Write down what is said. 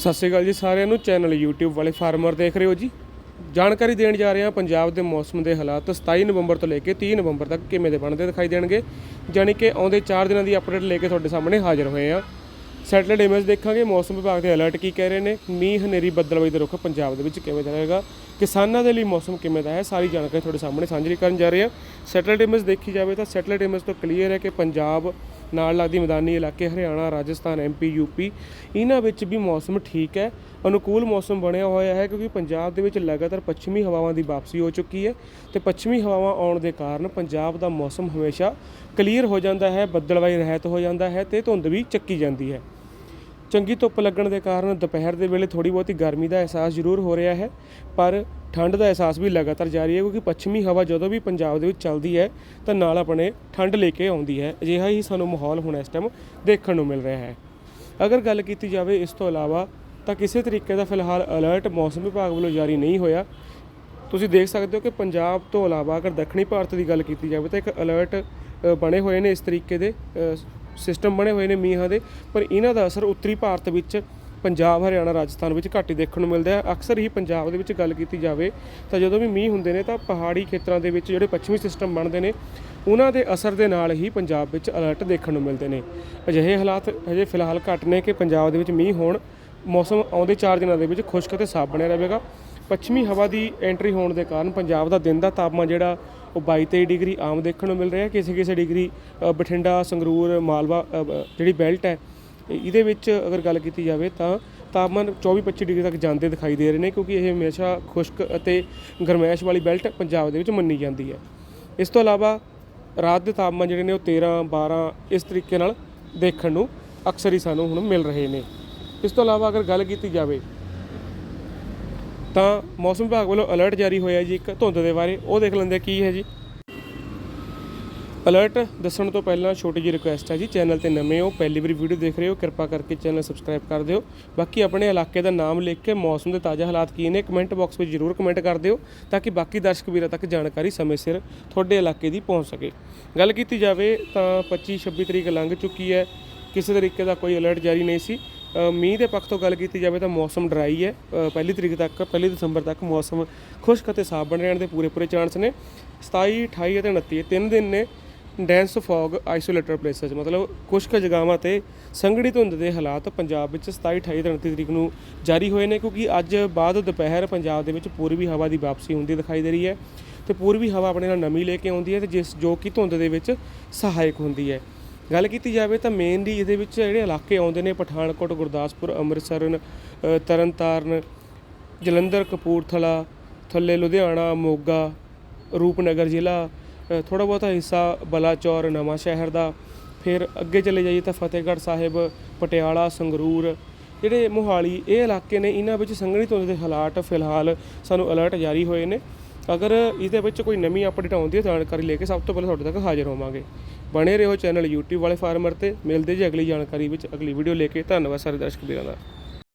ਸਤਿ ਸ਼੍ਰੀ ਅਕਾਲ ਜੀ ਸਾਰਿਆਂ ਨੂੰ ਚੈਨਲ YouTube ਵਾਲੇ ਫਾਰਮਰ ਦੇਖ ਰਹੇ ਹੋ ਜੀ। ਜਾਣਕਾਰੀ ਦੇਣ ਜਾ ਰਹੇ ਹਾਂ ਪੰਜਾਬ ਦੇ ਮੌਸਮ ਦੇ ਹਾਲਾਤ 27 ਨਵੰਬਰ ਤੋਂ ਲੈ ਕੇ 30 ਨਵੰਬਰ ਤੱਕ ਕਿਵੇਂ ਦੇ ਬਣਦੇ ਦਿਖਾਈ ਦੇਣਗੇ। ਜਾਣੀ ਕਿ ਆਉਂਦੇ 4 ਦਿਨਾਂ ਦੀ ਅਪਡੇਟ ਲੈ ਕੇ ਤੁਹਾਡੇ ਸਾਹਮਣੇ ਹਾਜ਼ਰ ਹੋਏ ਹਾਂ। ਸੈਟੇਲਾਈਟ ਇਮੇਜ ਦੇਖਾਂਗੇ, ਮੌਸਮ ਵਿਭਾਗ ਦੇ ਅਲਰਟ ਕੀ ਕਹਿ ਰਹੇ ਨੇ, ਮੀਂਹ, ਹਨੇਰੀ, ਬੱਦਲਬਾਈ ਦਾ ਰੁਖ ਪੰਜਾਬ ਦੇ ਵਿੱਚ ਕਿਵੇਂ ਦਾ ਰਹੇਗਾ, ਕਿਸਾਨਾਂ ਦੇ ਲਈ ਮੌਸਮ ਕਿਵੇਂ ਦਾ ਹੈ, ਸਾਰੀ ਜਾਣਕਾਰੀ ਤੁਹਾਡੇ ਸਾਹਮਣੇ ਸਾਂਝੀ ਕਰਨ ਜਾ ਰਹੇ ਹਾਂ। ਸੈਟੇਲਾਈਟ ਇਮੇਜ ਦੇਖੀ ਜਾਵੇ ਤਾਂ ਸੈਟੇਲਾਈਟ ਇਮੇਜ ਤੋਂ ਕਲੀਅਰ ਹੈ ਕਿ ਪੰਜਾਬ ਨਾਲ ਲੱਗਦੀ ਮੈਦਾਨੀ ਇਲਾਕੇ ਹਰਿਆਣਾ, ਰਾਜਸਥਾਨ ਐਮਪੀ ਯੂਪੀ ਇਹਨਾਂ ਵਿੱਚ ਵੀ ਮੌਸਮ ਠੀਕ ਹੈ, ਅਨੁਕੂਲ ਮੌਸਮ ਬਣਿਆ ਹੋਇਆ ਹੈ ਕਿਉਂਕਿ ਪੰਜਾਬ ਦੇ ਵਿੱਚ ਲਗਾਤਾਰ ਪੱਛਮੀ ਹਵਾਵਾਂ ਦੀ ਵਾਪਸੀ ਹੋ ਚੁੱਕੀ ਹੈ ਤੇ ਪੱਛਮੀ ਹਵਾਵਾਂ ਆਉਣ ਦੇ ਕਾਰਨ ਪੰਜਾਬ ਦਾ ਮੌਸਮ ਹਮੇਸ਼ਾ ਕਲੀਅਰ ਹੋ ਜਾਂਦਾ ਹੈ, ਬੱਦਲਵਾਈ ਰਹਿਤ ਹੋ ਜਾਂਦਾ ਹੈ ਤੇ ਧੁੰਦ ਵੀ ਚੱਕੀ ਜਾਂਦੀ ਹੈ। ਚੰਗੀ ਧੁੱਪ ਲੱਗਣ ਦੇ ਕਾਰਨ ਦੁਪਹਿਰ ਦੇ ਵੇਲੇ ਥੋੜੀ ਬਹੁਤੀ ਗਰਮੀ ਦਾ ਅਹਿਸਾਸ ਜ਼ਰੂਰ ਹੋ ਰਿਹਾ ਹੈ, ਪਰ ਠੰਡ ਦਾ ਅਹਿਸਾਸ ਵੀ ਲਗਾਤਾਰ ਜਾਰੀ ਹੈ ਕਿਉਂਕਿ ਪੱਛਮੀ ਹਵਾ ਜਦੋਂ ਵੀ ਪੰਜਾਬ ਦੇ ਵਿੱਚ ਚੱਲਦੀ ਹੈ ਤਾਂ ਨਾਲ ਆਪਣੇ ਠੰਡ ਲੈ ਕੇ ਆਉਂਦੀ ਹੈ, ਅਜਿਹਾ ਹੀ ਸਾਨੂੰ ਮਾਹੌਲ ਹੁਣ ਇਸ ਟਾਈਮ ਦੇਖਣ ਨੂੰ ਮਿਲ ਰਿਹਾ ਹੈ। ਅਗਰ ਗੱਲ ਕੀਤੀ ਜਾਵੇ ਇਸ ਤੋਂ ਇਲਾਵਾ ਤਾਂ ਕਿਸੇ ਤਰੀਕੇ ਦਾ ਫਿਲਹਾਲ ਅਲਰਟ ਮੌਸਮ ਵਿਭਾਗ ਵੱਲੋਂ ਜਾਰੀ ਨਹੀਂ ਹੋਇਆ। ਤੁਸੀਂ ਦੇਖ ਸਕਦੇ ਹੋ ਕਿ ਪੰਜਾਬ ਤੋਂ ਇਲਾਵਾ ਅਗਰ ਦੱਖਣੀ ਭਾਰਤ ਦੀ ਗੱਲ ਕੀਤੀ ਜਾਵੇ ਤਾਂ ਇੱਕ ਅਲਰਟ ਬਣੇ ਹੋਏ ਨੇ ਇਸ ਤਰੀਕੇ ਦੇ ਸਿਸਟਮ ਬਣੇ ਹੋਏ ਨੇ ਮੀਂਹਾਂ ਦੇ, ਪਰ ਇਹਨਾਂ ਦਾ ਅਸਰ ਉੱਤਰੀ ਭਾਰਤ ਵਿੱਚ, ਪੰਜਾਬ, ਹਰਿਆਣਾ, ਰਾਜਸਥਾਨ ਵਿੱਚ ਘੱਟ ਹੀ ਦੇਖਣ ਨੂੰ ਮਿਲਦਾ ਹੈ। ਅਕਸਰ ਹੀ ਪੰਜਾਬ ਦੇ ਵਿੱਚ ਗੱਲ ਕੀਤੀ ਜਾਵੇ ਤਾਂ ਜਦੋਂ ਵੀ ਮੀਂਹ ਹੁੰਦੇ ਨੇ ਤਾਂ ਪਹਾੜੀ ਖੇਤਰਾਂ ਦੇ ਵਿੱਚ ਜਿਹੜੇ ਪੱਛਮੀ ਸਿਸਟਮ ਬਣਦੇ ਨੇ, ਉਹਨਾਂ ਦੇ ਅਸਰ ਦੇ ਨਾਲ ਹੀ ਪੰਜਾਬ ਵਿੱਚ ਅਲਰਟ ਦੇਖਣ ਨੂੰ ਮਿਲਦੇ ਨੇ। ਅਜਿਹੇ ਹਾਲਾਤ ਹਜੇ ਫਿਲਹਾਲ ਘੱਟ ਨੇ ਕਿ ਪੰਜਾਬ ਦੇ ਵਿੱਚ ਮੀਂਹ ਹੋਣ, ਮੌਸਮ ਆਉਂਦੇ 4 ਦਿਨਾਂ ਦੇ ਵਿੱਚ ਖੁਸ਼ਕ ਅਤੇ ਸਾਫ਼ ਬਣਿਆ ਰਹੇਗਾ। ਪੱਛਮੀ ਹਵਾ ਦੀ ਐਂਟਰੀ ਹੋਣ ਦੇ ਕਾਰਨ ਪੰਜਾਬ ਦਾ ਦਿਨ ਦਾ ਤਾਪਮਾਨ ਜਿਹੜਾ ਉਹ 22 23 ਡਿਗਰੀ ਆਮ ਦੇਖਣ ਨੂੰ ਮਿਲ ਰਿਹਾ ਕਿਸੇ ਕਿਸੇ ਡਿਗਰੀ ਬਠਿੰਡਾ, ਸੰਗਰੂਰ, ਮਾਲਵਾ ਜਿਹੜੀ ਬੈਲਟ ਹੈ ਇਹਦੇ ਵਿੱਚ ਅਗਰ ਗੱਲ ਕੀਤੀ ਜਾਵੇ ਤਾਂ ਤਾਪਮਾਨ 24 25 ਡਿਗਰੀ ਤੱਕ ਜਾਂਦੇ ਦਿਖਾਈ ਦੇ ਰਹੇ ਨੇ ਕਿਉਂਕਿ ਇਹ ਹਮੇਸ਼ਾ ਖੁਸ਼ਕ ਅਤੇ ਗਰਮੈਸ਼ ਵਾਲੀ ਬੈਲਟ ਪੰਜਾਬ ਦੇ ਵਿੱਚ ਮੰਨੀ ਜਾਂਦੀ ਹੈ। ਇਸ ਤੋਂ ਇਲਾਵਾ ਰਾਤ ਦੇ ਤਾਪਮਾਨ ਜਿਹੜੇ ਨੇ ਉਹ 13 12 ਇਸ ਤਰੀਕੇ ਨਾਲ ਦੇਖਣ ਨੂੰ ਅਕਸਰ ਹੀ ਸਾਨੂੰ ਹੁਣ ਮਿਲ ਰਹੇ ਨੇ। ਇਸ ਤੋਂ ਇਲਾਵਾ ਅਗਰ ਗੱਲ ਕੀਤੀ ਜਾਵੇ ਤਾਂ ਮੌਸਮ ਵਿਭਾਗ ਵੱਲੋਂ ਅਲਰਟ ਜਾਰੀ ਹੋਇਆ ਜੀ ਇੱਕ ਧੁੰਦ ਦੇ ਬਾਰੇ। ਉਹ ਦੇਖ ਲੈਂਦੇ ਕੀ ਹੈ ਜੀ। ਅਲਰਟ ਦੱਸਣ ਤੋਂ ਪਹਿਲਾਂ ਛੋਟੀ ਜਿਹੀ ਰਿਕੁਐਸਟ ਹੈ ਜੀ, ਚੈਨਲ ਤੇ ਨਵੇਂ ਹੋ, ਪਹਿਲੀ ਵਾਰੀ ਵੀਡੀਓ ਦੇਖ ਰਹੇ ਹੋ, ਕਿਰਪਾ ਕਰਕੇ ਚੈਨਲ ਸਬਸਕ੍ਰਾਈਬ ਕਰ ਦਿਓ। ਬਾਕੀ ਆਪਣੇ ਇਲਾਕੇ ਦਾ ਨਾਮ ਲਿਖ ਕੇ ਮੌਸਮ ਦੇ ਤਾਜ਼ਾ ਹਾਲਾਤ ਕੀ ਨੇ ਕਮੈਂਟ ਬਾਕਸ ਵਿੱਚ ਜਰੂਰ ਕਮੈਂਟ ਕਰ ਦਿਓ, ਤਾਂ ਕਿ ਬਾਕੀ ਦਰਸ਼ਕ ਵੀਰਾਂ ਤੱਕ ਜਾਣਕਾਰੀ ਸਮੇਂ ਸਿਰ ਤੁਹਾਡੇ ਇਲਾਕੇ ਦੀ ਪਹੁੰਚ ਸਕੇ। ਗੱਲ ਕੀਤੀ ਜਾਵੇ ਤਾਂ 25 26 ਤਰੀਕ ਲੰਘ ਚੁੱਕੀ ਹੈ। ਕਿਸੇ ਤਰੀਕੇ ਦਾ ਕੋਈ ਅਲਰਟ ਜਾਰੀ ਨਹੀਂ ਸੀ। ਮੀਂਹ ਦੇ ਪੱਖ ਤੋਂ ਗੱਲ ਕੀਤੀ ਜਾਵੇ ਤਾਂ ਮੌਸਮ ਡਰਾਈ ਹੈ। ਪਹਿਲੀ ਤਰੀਕ ਤੱਕ, ਪਹਿਲੀ ਦਸੰਬਰ ਤੱਕ ਮੌਸਮ ਖੁਸ਼ਕ ਅਤੇ ਸਾਫ਼ ਬਣ ਰਹਿਣ ਦੇ ਪੂਰੇ ਪੂਰੇ ਚਾਂਸ ਨੇ। 27 28 ਅਤੇ 29 ਇਹ ਤਿੰਨ ਦਿਨ ਨੇ ਡੈਂਸ, ਫੌਗ ਆਈਸੋਲੇਟਡ ਪਲੇਸਸ। ਮਤਲਬ ਖੁਸ਼ਕ ਜਗ੍ਹਾਵਾਂ ਤੇ ਸੰਘਣੀ ਧੁੰਦ ਦੇ ਹਾਲਾਤ ਪੰਜਾਬ ਵਿੱਚ 27 28 ਤੇ 29 ਤਰੀਕ ਨੂੰ ਜਾਰੀ ਹੋਏ ਨੇ ਕਿਉਂਕਿ ਅੱਜ ਬਾਅਦ ਦੁਪਹਿਰ ਪੰਜਾਬ ਦੇ ਵਿੱਚ ਪੂਰਬੀ ਹਵਾ ਦੀ ਵਾਪਸੀ ਹੁੰਦੀ ਦਿਖਾਈ ਦੇ ਰਹੀ ਹੈ ਤੇ ਪੂਰਬੀ ਹਵਾ ਆਪਣੇ ਨਾਲ ਨਮੀ ਲੈ ਕੇ ਆਉਂਦੀ ਹੈ ਤੇ ਜਿਸ ਜੋ ਕਿ ਧੁੰਦ ਦੇ ਵਿੱਚ ਸਹਾਇਕ ਹੁੰਦੀ ਹੈ। ਗੱਲ ਕੀਤੀ ਜਾਵੇ ਤਾਂ ਮੇਨਲੀ ਇਹਦੇ ਵਿੱਚ ਜਿਹੜੇ ਇਲਾਕੇ ਆਉਂਦੇ ਨੇ, ਪਠਾਨਕੋਟ, ਗੁਰਦਾਸਪੁਰ, ਅੰਮ੍ਰਿਤਸਰ ਤਰਨਤਾਰਨ, ਜਲੰਧਰ, ਕਪੂਰਥਲਾ, ਥੱਲੇ ਲੁਧਿਆਣਾ, ਮੋਗਾ, ਰੂਪਨਗਰ ਜ਼ਿਲ੍ਹਾ ਥੋੜਾ ਬਹੁਤਾ ਹਿੱਸਾ ਬਲਾਚੌਰ, ਨਵਾਂ ਸ਼ਹਿਰ ਦਾ। ਫਿਰ ਅੱਗੇ ਚਲੇ ਜਾਈਏ ਤਾਂ ਫਤਿਹਗੜ੍ਹ ਸਾਹਿਬ, ਪਟਿਆਲਾ, ਸੰਗਰੂਰ, ਜਿਹੜੇ ਮੋਹਾਲੀ ਇਹ ਇਲਾਕੇ ਨੇ, ਇਹਨਾਂ ਵਿੱਚ ਸੰਘਣੀ ਧੁੰਦ ਦੇ ਹਾਲਾਤ ਫਿਲਹਾਲ ਸਾਨੂੰ ਅਲਰਟ ਜਾਰੀ ਹੋਏ ਨੇ। ਅਗਰ ਇਹਦੇ ਵਿੱਚ ਕੋਈ ਨਵੀਂ ਅਪਡੇਟ ਆਉਂਦੀ ਹੈ, ਜਾਣਕਾਰੀ ਲੈ ਕੇ ਸਭ ਤੋਂ ਪਹਿਲਾਂ ਤੁਹਾਡੇ ਤੱਕ ਹਾਜ਼ਰ ਹੋਵਾਂਗੇ। ਬਣੇ ਰਹੋ ਚੈਨਲ YouTube ਵਾਲੇ ਫਾਰਮਰ ਤੇ। ਮਿਲਦੇ ਜੀ ਅਗਲੀ ਜਾਣਕਾਰੀ ਵਿੱਚ। ਅਗਲੀ ਵੀਡੀਓ ਲੈ ਕੇ। ਧੰਨਵਾਦ ਸਾਰੇ ਦਰਸ਼ਕ ਵੀਰਾਂ ਦਾ।